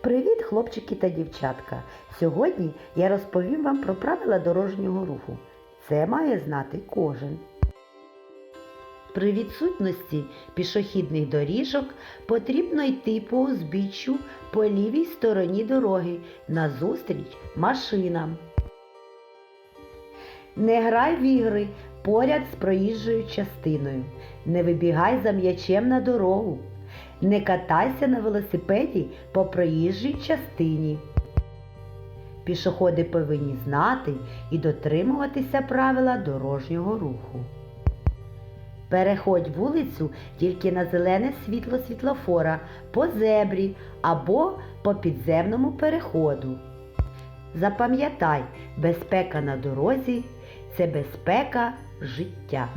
Привіт, хлопчики та дівчатка! Сьогодні я розповім вам про правила дорожнього руху. Це має знати кожен. При відсутності пішохідних доріжок потрібно йти по узбіччю по лівій стороні дороги назустріч машинам. Не грай в ігри поряд з проїжджою частиною. Не вибігай за м'ячем на дорогу. Не катайся на велосипеді по проїжджій частині. Пішоходи повинні знати і дотримуватися правила дорожнього руху. Переходь вулицю тільки на зелене світло світлофора по зебрі або по підземному переходу. Запам'ятай, безпека на дорозі це безпека життя.